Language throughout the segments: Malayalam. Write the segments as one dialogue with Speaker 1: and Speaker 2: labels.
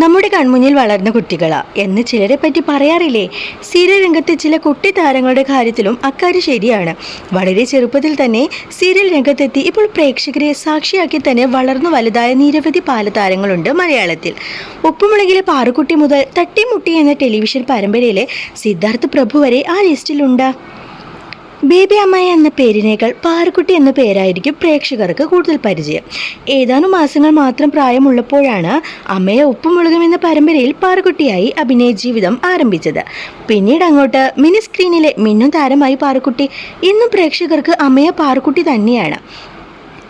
Speaker 1: നമ്മുടെ കൺമുന്നിൽ വളർന്ന കുട്ടികളാ എന്ന് ചിലരെ പറ്റി പറയാറില്ലേ? സീരിയൽ ചില കുട്ടി താരങ്ങളുടെ കാര്യത്തിലും അക്കാര്യം ശരിയാണ്. വളരെ ചെറുപ്പത്തിൽ തന്നെ സീരിയൽ രംഗത്തെത്തി ഇപ്പോൾ പ്രേക്ഷകരെ സാക്ഷിയാക്കി തന്നെ വളർന്നു വലുതായ നിരവധി പാലതാരങ്ങളുണ്ട് മലയാളത്തിൽ. ഉപ്പുമുളകിലെ പാറുക്കുട്ടി മുതൽ തട്ടിമുട്ടി എന്ന ടെലിവിഷൻ പരമ്പരയിലെ സിദ്ധാർത്ഥ് പ്രഭു വരെ ആ ലിസ്റ്റിലുണ്ട്. ബേബി അമ്മായി എന്ന പേരിനേക്കാൾ പാറക്കുട്ടി എന്ന പേരായിരിക്കും പ്രേക്ഷകർക്ക് കൂടുതൽ പരിചയം. ഏതാനും മാസങ്ങൾ മാത്രം പ്രായമുള്ളപ്പോഴാണ് അമ്മയെ ഉപ്പുമുളകും എന്ന പരമ്പരയിൽ പാറക്കുട്ടിയായി അഭിനയ ജീവിതം ആരംഭിച്ചത്. പിന്നീട് അങ്ങോട്ട് മിനി സ്ക്രീനിലെ മിന്നും താരമായി പാറക്കുട്ടി. ഇന്നും പ്രേക്ഷകർക്ക് അമ്മയെ പാറക്കുട്ടി തന്നെയാണ്.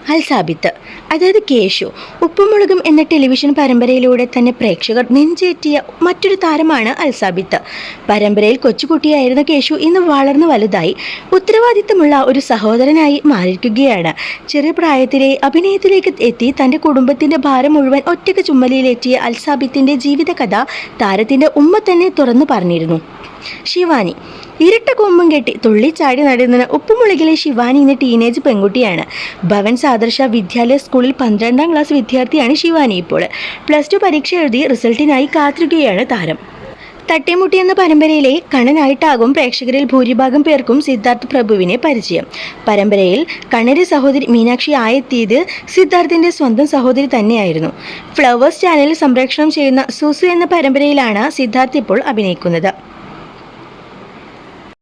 Speaker 1: അൽ സാബിത്ത് അതായത് കേശു ഉപ്പുമുളകും എന്ന ടെലിവിഷൻ പരമ്പരയിലൂടെ തന്നെ പ്രേക്ഷകർ നെഞ്ചേറ്റിയ മറ്റൊരു താരമാണ് അൽ സാബിത്ത്. പരമ്പരയിൽ കൊച്ചുകുട്ടിയായിരുന്ന കേശു ഇന്ന് വളർന്നു വലുതായി ഉത്തരവാദിത്തമുള്ള ഒരു സഹോദരനായി മാറിയിരിക്കുകയാണ്. ചെറിയ പ്രായത്തിലെ അഭിനയത്തിലേക്ക് എത്തി തന്റെ കുടുംബത്തിന്റെ ഭാരം മുഴുവൻ ഒറ്റയ്ക്ക് ചുമലിയിലെത്തിയ അൽ സാബിത്തിന്റെ ജീവിതകഥ താരത്തിന്റെ ഉമ്മ തന്നെ തുറന്നു പറഞ്ഞിരുന്നു. ശിവാനി. ഇരട്ട കൊമ്പും കെട്ടി തുള്ളിച്ചാടി നടന്ന ഉപ്പുമുളകിലെ ശിവാനി എന്ന ടീനേജ് പെൺകുട്ടിയാണ്. ഭവൻ സാദർശ വിദ്യാലയ സ്കൂളിൽ പന്ത്രണ്ടാം ക്ലാസ് വിദ്യാർത്ഥിയാണ് ശിവാനി ഇപ്പോൾ. പ്ലസ് ടു പരീക്ഷ എഴുതി റിസൾട്ടിനായി കാത്തിരിക്കുകയാണ് താരം. തട്ടിമുട്ടി എന്ന പരമ്പരയിലെ കണ്ണനായിട്ടാകും പ്രേക്ഷകരിൽ ഭൂരിഭാഗം പേർക്കും സിദ്ധാർത്ഥ് പ്രഭുവിനെ പരിചയം. പരമ്പരയിൽ കണ്ണര് സഹോദരി മീനാക്ഷി ആയെത്തിയത് സിദ്ധാർത്ഥിന്റെ സ്വന്തം സഹോദരി തന്നെയായിരുന്നു. ഫ്ലവേഴ്സ് ചാനലിൽ സംപ്രേഷണം ചെയ്യുന്ന സുസു എന്ന പരമ്പരയിലാണ് സിദ്ധാർത്ഥ് ഇപ്പോൾ അഭിനയിക്കുന്നത്.